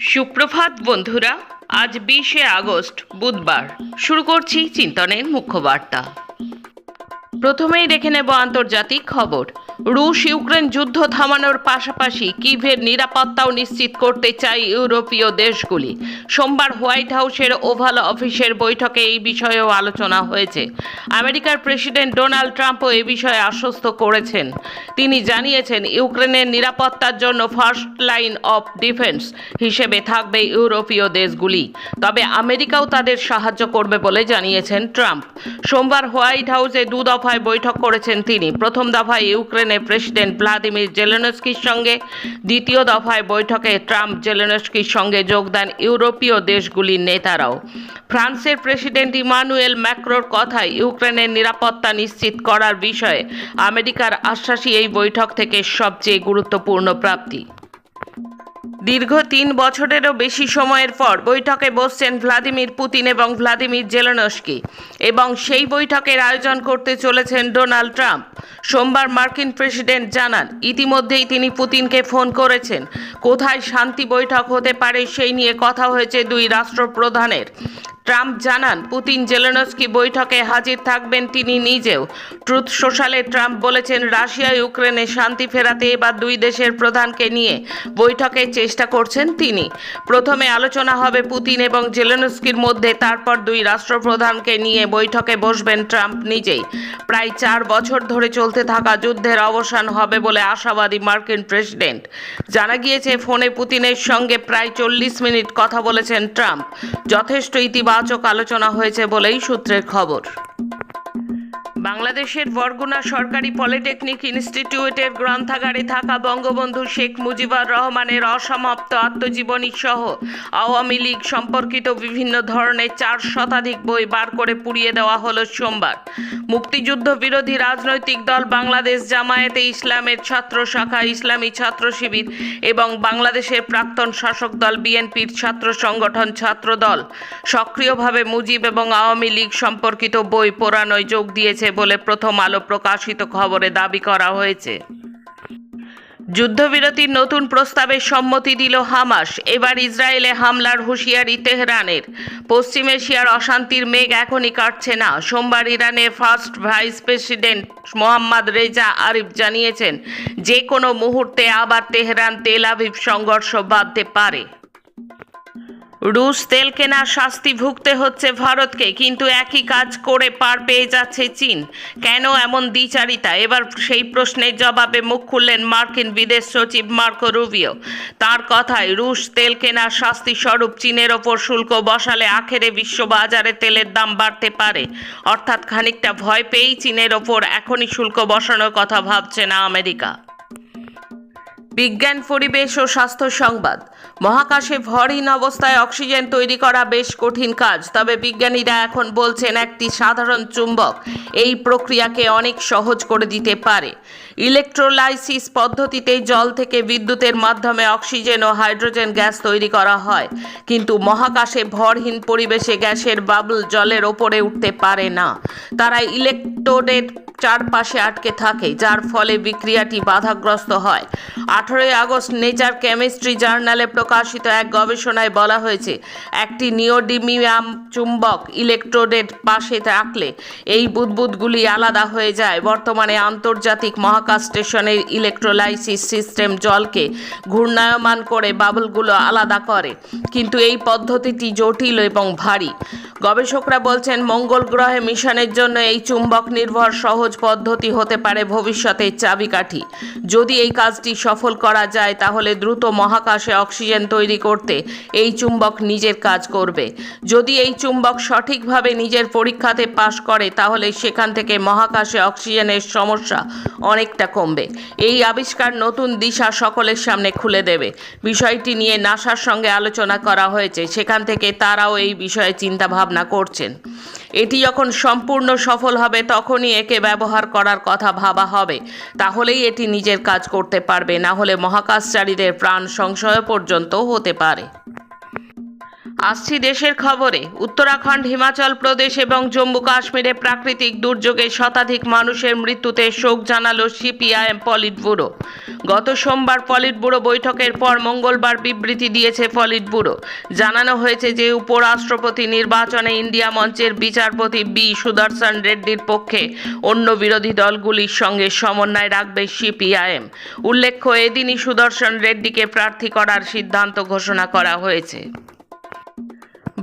সুপ্রভাত বন্ধুরা, আজ বিশে আগস্ট, বুধবার। শুরু করছি চিন্তনের মুখ্য বার্তা। প্রথমেই দেখে নেব আন্তর্জাতিক খবর। রুশ ইউক্রেন যুদ্ধ থামানোর পাশাপাশি কিভের নিরাপত্তাও নিশ্চিত করতে চায় ইউরোপীয় দেশগুলি। সোমবার হোয়াইট হাউসের ওভাল অফিসের বৈঠকে এই বিষয়েও আলোচনা হয়েছে। আমেরিকার প্রেসিডেন্ট ডোনাল্ড ট্রাম্পও এ বিষয়ে আশ্বস্ত করেছেন। তিনি জানিয়েছেন, ইউক্রেনের নিরাপত্তার জন্য ফার্স্ট লাইন অফ ডিফেন্স হিসেবে থাকবে ইউরোপীয় দেশগুলি। তবে আমেরিকাও তাদের সাহায্য করবে বলে জানিয়েছেন ট্রাম্প। সোমবার হোয়াইট হাউসে দু দফায় বৈঠক করেছেন তিনি। প্রথম দফায় ইউক্রেনের প্রেসিডেন্ট ভ্লাদিমির জেলেনস্কির সঙ্গে দ্বিতীয় দফায় বৈঠকে ট্রাম্প জেলেনস্কির সঙ্গে যোগ দেন ইউরোপীয় দেশগুলির নেতারাও। ফ্রান্সের প্রেসিডেন্ট ইমানুয়েল ম্যাক্রোর কথায় ইউক্রেনের নিরাপত্তা নিশ্চিত করার বিষয়ে আমেরিকার আশ্বাসী এই বৈঠক থেকে সবচেয়ে গুরুত্বপূর্ণ প্রাপ্তি। দীর্ঘ তিন বছরেরও বেশি সময়ের পর বৈঠকে বসছেন ভ্লাদিমির পুতিন এবং ভ্লাদিমির জেলেনস্কি এবং সেই বৈঠকের আয়োজন করতে চলেছেন ডোনাল্ড ট্রাম্প। সোমবার মার্কিন প্রেসিডেন্ট জানান, ইতিমধ্যেই তিনি পুতিনকে ফোন করেছেন। কোথায় শান্তি বৈঠক হতে পারে সেই নিয়ে কথা হয়েছে দুই রাষ্ট্রপ্রধানের। ট্রাম্প জানান, পুতিন জেলেনস্কি বৈঠকে হাজির থাকবেন তিনি নিজেও। ট্রুথ সোশ্যালে ট্রাম্প বলেছেন, রাশিয়া ইউক্রেনে শান্তি ফেরাতে এবার দুই দেশের প্রধানকে নিয়ে বৈঠকের চেষ্টা করছেন তিনি। প্রথমে আলোচনা হবে পুতিন এবং জেলেনস্কির মধ্যে, তারপর দুই রাষ্ট্রপ্রধানকে নিয়ে বৈঠকে বসবেন ট্রাম্প নিজেই। প্রায় চার বছর ধরে চলতে থাকা যুদ্ধের অবসান হবে বলে আশাবাদী মার্কিন প্রেসিডেন্ট। জানা গিয়েছে, ফোনে পুতিনের সঙ্গে প্রায় চল্লিশ মিনিট কথা বলেছেন ট্রাম্প। যথেষ্ট ইতিবাচক আলোচনা হয়েছে বলেই সূত্রের খবর। বাংলাদেশের বরগুনা সরকারি পলিটেকনিক ইনস্টিটিউটের গ্রন্থাগারে থাকা বঙ্গবন্ধু শেখ মুজিবুর রহমানের অসমাপ্ত আত্মজীবনী সহ আওয়ামী লীগ সম্পর্কিত বিভিন্ন ধরনের চার শতাধিক বই বার করে পুড়িয়ে দেওয়া হলো সোমবার। মুক্তিযুদ্ধ বিরোধী রাজনৈতিক দল বাংলাদেশ জামায়াতে ইসলামের ছাত্র শাখা ইসলামী ছাত্র শিবির এবং বাংলাদেশের প্রাক্তন শাসক দল বিএনপির ছাত্র সংগঠন ছাত্র দল সক্রিয়ভাবে মুজিব এবং আওয়ামী লীগ সম্পর্কিত বই পোড়ানোয় যোগ দিয়েছে বলে প্রথম আলো প্রকাশিত খবরে দাবি করা হয়েছে। যুদ্ধবিরতির নতুন প্রস্তাবে সম্মতি দিল হামাস। এবার ইসরায়েলে হামলার হুঁশিয়ারি তেহরানের। পশ্চিম এশিয়ার অশান্তির মেঘ এখনই কাটছে না। সোমবার ইরানের first vice president Mohammad Reza Aref জানিয়েছেন, যে কোনো মুহূর্তে আবার তেহরান তেল সংঘর্ষ বাঁধতে পারে। রুশ তেল কেনার শাস্তি ভুগতে হচ্ছে ভারতকে, কিন্তু একই কাজ করে পার পেয়ে যাচ্ছে চীন। কেন এমন দ্বিচারিতা? এবার সেই প্রশ্নের জবাবে মুখ খুললেন মার্কিন বিদেশ সচিব মার্কো রুবিও। তার কথায়, রুশ তেল কেনার শাস্তি স্বরূপ চীনের ওপর শুল্ক বসালে আখেরে বিশ্ববাজারে তেলের দাম বাড়তে পারে। অর্থাৎ খানিকটা ভয় পেয়েই চীনের ওপর এখনই শুল্ক বসানোর কথা ভাবছে না আমেরিকা। বিজ্ঞান, পরিবেশ ও স্বাস্থ্য সংবাদ। মহাকাশে ভরহীন অবস্থায় অক্সিজেন তৈরি করা বেশ কঠিন কাজ, তবে বিজ্ঞানীরা এখন বলছেন একটি সাধারণ চুম্বক এই প্রক্রিয়াকে অনেক সহজ করে দিতে পারে। ইলেকট্রোলাইসিস পদ্ধতিতে জল থেকে বিদ্যুতের মাধ্যমে অক্সিজেন ও হাইড্রোজেন গ্যাস তৈরি করা হয়। কিন্তু মহাকাশে ভরহীন পরিবেশে গ্যাসের বাবল জলের ওপরে উঠতে পারে না। তারা ইলেকট্রোডের চারপাশে আটকে থাকে, যার ফলে বিক্রিয়াটি বাধাগ্রস্ত হয়। আঠেরোই আগস্ট নেচার কেমিস্ট্রি জার্নালে প্রকাশিত এক গবেষণায় বলা হয়েছে, একটি নিওডিমিয়াম চুম্বক ইলেকট্রোডের পাশে রাখলে এই বুদবুদগুলি আলাদা হয়ে যায়। বর্তমানে আন্তর্জাতিক মহাকাশ স্টেশনের ইলেকট্রোলাইসিস সিস্টেম জলকে ঘূর্ণায়মান করে বাবলগুলো আলাদা করে। কিন্তু এই পদ্ধতিটি জটিল এবং ভারী। গবেষকরা বলছেন, মঙ্গল গ্রহে মিশনের জন্য এই চুম্বক নির্ভর সহজ পদ্ধতি হতে পারে ভবিষ্যতের চাবিকাঠি। যদি এই কাজটি সফল করা যায়, তাহলে দ্রুত মহাকাশে অক্সিজেন তৈরি করতে এই চুম্বক নিজের কাজ করবে। যদি এই চুম্বক সঠিকভাবে নিজের পরীক্ষাতে পাশ করে, তাহলে সেখান থেকে মহাকাশে অক্সিজেনের সমস্যা অনেকটা কমবে। এই আবিষ্কার নতুন দিশা সকলের সামনে খুলে দেবে। বিষয়টি নিয়ে নাসার সঙ্গে আলোচনা করা হয়েছে। সেখান থেকে তারাও এই বিষয়ে চিন্তা ভাবনা করছেন। এটি যখন সম্পূর্ণ সফল হবে, তখনই একে ব্যবহার করার কথা ভাবা হবে। তাহলেই এটি নিজের কাজ করতে পারবে। না হলে মহাকাশচারীদের প্রাণ সংশয় পর্যন্ত হতে পারে। আসছি দেশের খবরে। উত্তরাখণ্ড, হিমাচল প্রদেশ এবং জম্মু কাশ্মীরে প্রাকৃতিক দুর্যোগে শতাধিক মানুষের মৃত্যুতে শোক জানালো সিপিআইএম পলিট ব্যুরো গত সোমবার পলিট ব্যুরো বৈঠকের পর মঙ্গলবার বিবৃতি দিয়েছে পলিট ব্যুরো জানানো হয়েছে যে, উপরাষ্ট্রপতি নির্বাচনে ইন্ডিয়া মঞ্চের বিচারপতি বি সুদর্শন রেড্ডির পক্ষে অন্য বিরোধী দলগুলির সঙ্গে সমন্বয় রাখবে সিপিআইএম। উল্লেখ্য, এদিনই সুদর্শন রেড্ডিকে প্রার্থী করার সিদ্ধান্ত ঘোষণা করা হয়েছে।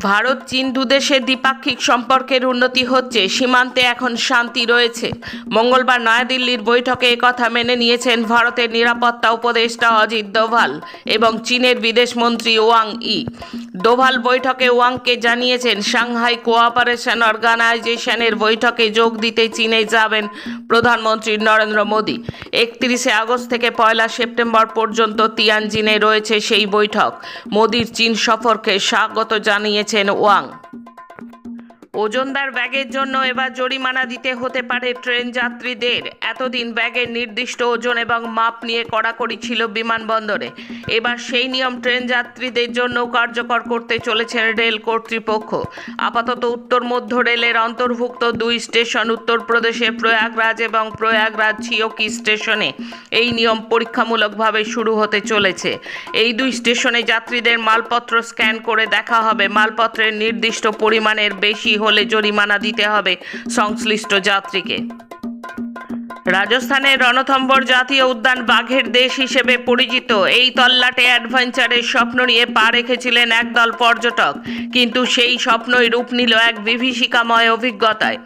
ভারত, চীন দুদেশের দ্বিপাক্ষিক সম্পর্কের উন্নতি হচ্ছে, সীমান্তে এখন শান্তি রয়েছে। মঙ্গলবার নয়াদিল্লির বৈঠকে একথা মেনে নিয়েছেন ভারতের নিরাপত্তা উপদেষ্টা অজিত দোভাল এবং চীনের বিদেশমন্ত্রী ওয়াং ই। দোভাল বৈঠকে ওয়াংকে জানিয়েছেন, সাংহাই কোঅপারেশন অর্গানাইজেশনের বৈঠকে যোগ দিতে চীনে যাবেন প্রধানমন্ত্রী নরেন্দ্র মোদী। একত্রিশে আগস্ট থেকে পয়লা সেপ্টেম্বর পর্যন্ত তিয়ানজিনে রয়েছে সেই বৈঠক। মোদীর চীন সফরকে স্বাগত জানিয়েছেন ওয়াং। ওজনদার ব্যাগের জন্য এবার জরিমানা দিতে হতে পারে ট্রেন যাত্রীদের। এতদিন ব্যাগের নির্দিষ্ট ওজন এবং মাপ নিয়ে কড়াকড়ি ছিল বিমানবন্দরে। এবার সেই নিয়ম ট্রেন যাত্রীদের জন্য কার্যকর করতে চলেছেন রেল কর্তৃপক্ষ। আপাতত উত্তর মধ্য রেলের অন্তর্ভুক্ত দুই স্টেশন উত্তরপ্রদেশের প্রয়াগরাজ এবং প্রয়াগরাজ ছিয়কি স্টেশনে এই নিয়ম পরীক্ষামূলকভাবে শুরু হতে চলেছে। এই দুই স্টেশনে যাত্রীদের মালপত্র স্ক্যান করে দেখা হবে। মালপত্রের নির্দিষ্ট পরিমাণের বেশি হলে জরিমানা দিতে হবে সংশ্লিষ্ট যাত্রীকে। রাজস্থানের রণথম্বর জাতীয় উদ্যান বাঘের দেশ হিসেবে পরিচিত। এই তল্লাটে অ্যাডভেঞ্চারের স্বপ্ন নিয়ে পা রেখেছিলেন একদল পর্যটক, কিন্তু সেই স্বপ্নই রূপ নিল এক বিভীষিকাময় অভিজ্ঞতায়।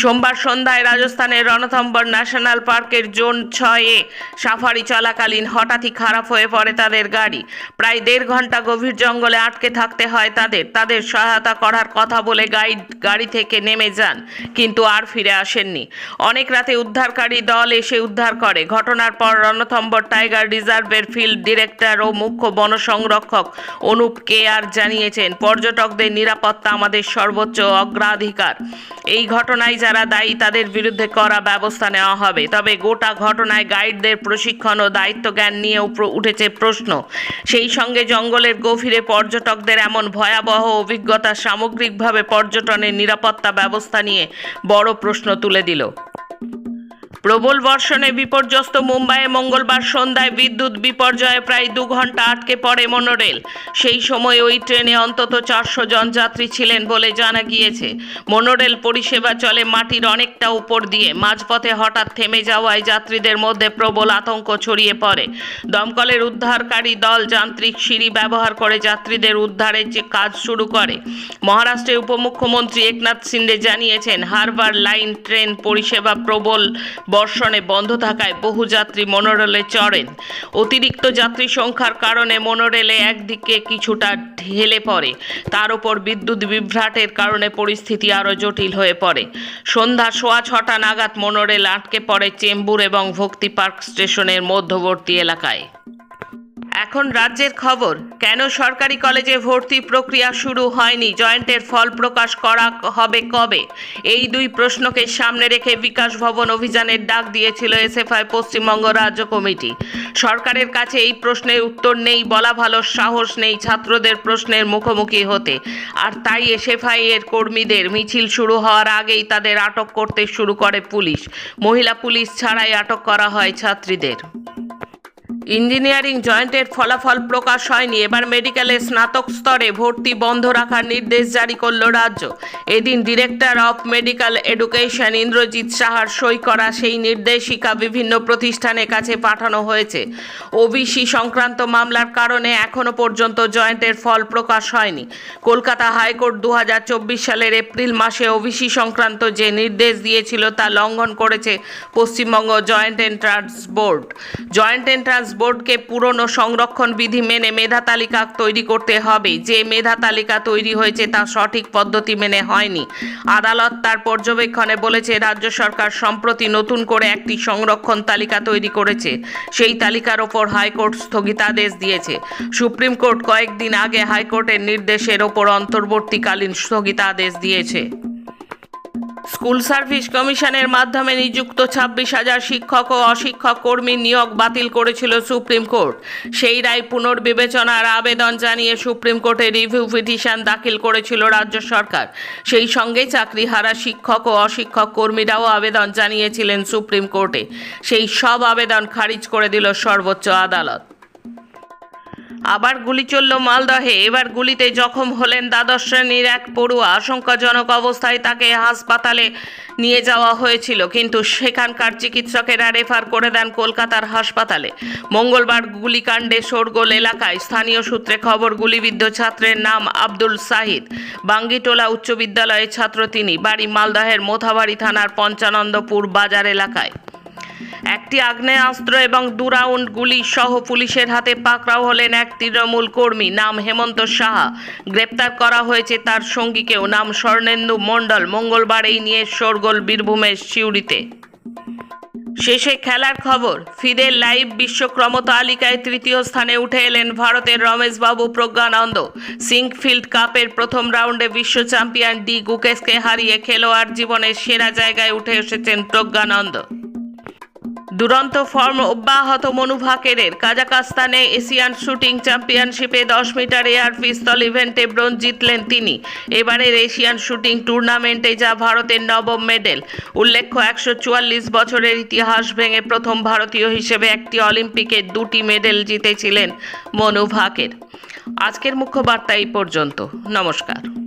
সোমবার সন্ধ্যায় রাজস্থানের রণথম্বর ন্যাশনাল পার্কের জোন ছয়ে সাফারি চলাকালীন হঠাৎই খারাপ হয়ে পড়ে তাদের গাড়ি। প্রায় দেড় ঘণ্টা গভীর জঙ্গলে আটকে থাকতে হয় তাদের। তাদের সহায়তা করার কথা বলে গাইড গাড়ি থেকে নেমে যান, কিন্তু আর ফিরে আসেননি। অনেক রাতে উদ্ধারকারী দল এসে উদ্ধার করে। ঘটনার পর রণথম্বর টাইগার রিজার্ভের ফিল্ড ডিরেক্টর ও মুখ্য বন সংরক্ষক অনুপ কে আর জানিয়েছেন, পর্যটকদের নিরাপত্তা আমাদের সর্বোচ্চ অগ্রাধিকার। এই ঘটনায় যারা দায়ী, তাদের বিরুদ্ধে করা ব্যবস্থা নেওয়া হবে। তবে গোটা ঘটনায় গাইডদের প্রশিক্ষণ ও দায়িত্ব জ্ঞান নিয়ে উঠেছে প্রশ্ন। সেই সঙ্গে জঙ্গলের গভীরে পর্যটকদের এমন ভয়াবহ অভিজ্ঞতা সামগ্রিকভাবে পর্যটনের নিরাপত্তা ব্যবস্থা নিয়ে বড় প্রশ্ন তুলে দিল। প্রবল বর্ষণে বিপর্যস্ত মুম্বাইয়ে মঙ্গলবার সন্ধ্যায় বিদ্যুৎ বিপর্যয়ে প্রায় দু ঘণ্টা আটকে পড়ে মনোরেল। সেই সময় ওই ট্রেনে অন্তত চারশো জন যাত্রী ছিলেন বলে জানা গিয়েছে। মনোরেল পরিষেবা চলে মাটির অনেকটা উপর দিয়ে। মাঝপথে হঠাৎ থেমে যাওয়ায় যাত্রীদের মধ্যে প্রবল আতঙ্ক ছড়িয়ে পড়ে। দমকলের উদ্ধারকারী দল যান্ত্রিক সিঁড়ি ব্যবহার করে যাত্রীদের উদ্ধারের যে কাজ শুরু করে। মহারাষ্ট্রের উপমুখ্যমন্ত্রী একনাথ সিন্ডে জানিয়েছেন, হারবার লাইন, ট্রেন, পরিষেবা প্রবল বর্ষণে বন্ধ থাকায় বহু যাত্রী মনোরেলে চড়েন। অতিরিক্ত যাত্রী সংখ্যার কারণে মনোরেলে একদিকে কিছুটা ঢেলে পড়ে। তার উপর বিদ্যুৎ বিভ্রাটের কারণে পরিস্থিতি আরও জটিল হয়ে পড়ে। সন্ধ্যা সোয়া ছটা নাগাদ মনোরেল আটকে পড়ে চেম্বুর এবং ভক্তি পার্ক স্টেশনের মধ্যবর্তী এলাকায়। এখন রাজ্যের খবর, কেন সরকারি কলেজে ভর্তি প্রক্রিয়া শুরু হয়নি? জয়েন্টের ফল প্রকাশ করা হবে কবে? এই দুই প্রশ্নকে সামনে রেখে বিকাশ ভবন অভিযানের ডাক দিয়েছিল এসএফআই পশ্চিমবঙ্গ রাজ্য কমিটি। সরকারের কাছে এই প্রশ্নের উত্তর নেই বলা ভালো সাহস নেই ছাত্রদের প্রশ্নের মুখোমুখি হতে। আর তাই এসএফআই এর কর্মীদের মিছিল শুরু হওয়ার আগেই তাদের আটক করতে শুরু করে পুলিশ। মহিলা পুলিশ ছাড়াই আটক করা হয় ছাত্রীদের। ইঞ্জিনিয়ারিং জয়েন্টের ফলাফল প্রকাশ হয়নি। এবার মেডিকেলে স্নাতক স্তরে ভর্তি বন্ধ রাখার নির্দেশ জারি করল রাজ্য। এদিন director of medical education Indrajit সাহার সই করা সেই নির্দেশিকা বিভিন্ন প্রতিষ্ঠানের কাছে পাঠানো হয়েছে। ওবিসি সংক্রান্ত মামলার কারণে এখনও পর্যন্ত জয়েন্টের ফল প্রকাশ হয়নি। কলকাতা হাইকোর্ট দু হাজার চব্বিশ সালের এপ্রিল মাসে ওবিসি সংক্রান্ত যে নির্দেশ দিয়েছিল তা লঙ্ঘন করেছে Paschimbanga joint entrance board. Joint entrance বোর্ডকে পুরনো সংরক্ষণ বিধি মেনে মেধা তালিকা তৈরি করতে হবে। যে মেধা তালিকা তৈরি হয়েছে তা সঠিক পদ্ধতি মেনে হয়নি। আদালত তার পর্যবেক্ষণে বলেছে, রাজ্য সরকার সম্প্রতি নতুন করে একটি সংরক্ষণ তালিকা তৈরি করেছে। সেই তালিকার ওপর হাইকোর্ট স্থগিতাদেশ দিয়েছে। সুপ্রিম কোর্ট কয়েকদিন আগে হাইকোর্টের নির্দেশের ওপর অন্তর্বর্তীকালীন স্থগিতাদেশ দিয়েছে। স্কুল সার্ভিস কমিশনের মাধ্যমে নিযুক্ত ছাব্বিশ হাজার শিক্ষক ও অশিক্ষক কর্মীর নিয়োগ বাতিল করেছিল সুপ্রিম কোর্ট। সেই রায় পুনর্বিবেচনার আবেদন জানিয়ে সুপ্রিম কোর্টে রিভিউ পিটিশন দাখিল করেছিল রাজ্য সরকার। সেই সঙ্গে চাকরিহারা শিক্ষক ও অশিক্ষক কর্মীরাও আবেদন জানিয়েছিলেন সুপ্রিম কোর্টে। সেই সব আবেদন খারিজ করে দিল সর্বোচ্চ আদালত। আবার গুলি চলল মালদহে। এবার গুলিতে জখম হলেন দ্বাদশ শ্রেণির এক পড়ুয়া। আশঙ্কাজনক অবস্থায় তাকে হাসপাতালে নিয়ে যাওয়া হয়েছিল, কিন্তু সেখানকার চিকিৎসকেরা রেফার করে দেন কলকাতার হাসপাতালে। মঙ্গলবার গুলিকাণ্ডে শোরগোল এলাকায়। স্থানীয় সূত্রে খবর, গুলিবিদ্ধ ছাত্রের নাম আব্দুল সাহিদ। বাঙ্গিটোলা উচ্চ বিদ্যালয়ের ছাত্র তিনি। বাড়ি মালদহের মোথাবাড়ি থানার পঞ্চানন্দপুর বাজার এলাকায়। একটি আগ্নেয়াস্ত্র এবং দু রাউন্ড গুলি সহ পুলিশের হাতে পাকড়াও হলেন এক তৃণমূল কর্মী, নাম হেমন্ত সাহা। গ্রেপ্তার করা হয়েছে তার সঙ্গীকেও, নাম স্বর্ণেন্দু মণ্ডল। মঙ্গলবার এই নিয়ে শোরগোল বীরভূমের সিউড়িতে। শেষে খেলার খবর ফিদের লাইভ বিশ্বক্রম তালিকায় তৃতীয় স্থানে উঠে এলেন ভারতের রমেশবাবু প্রজ্ঞানন্দ। সিঙ্কফিল্ড কাপের প্রথম রাউন্ডে বিশ্ব চ্যাম্পিয়ন ডি গুকেশকে হারিয়ে খেলোয়াড় জীবনের সেরা জায়গায় উঠে এসেছেন প্রজ্ঞানন্দ। দুরন্ত ফর্ম অব্যাহত মনু ভাকেরের কাজাকাস্তানে এশিয়ান শুটিং চ্যাম্পিয়নশিপে দশ মিটার এয়ার পিস্তল ইভেন্টে ব্রোঞ্জ জিতলেন তিনি। এবারের এশিয়ান শুটিং টুর্নামেন্টে যা ভারতের নবম মেডেল। উল্লেখ্য, একশো চুয়াল্লিশ বছরের ইতিহাস ভেঙে প্রথম ভারতীয় হিসেবে একটি অলিম্পিকে দুটি মেডেল জিতেছিলেন মনু ভাকের। আজকের মুখ্য বার্তা এই পর্যন্ত। নমস্কার।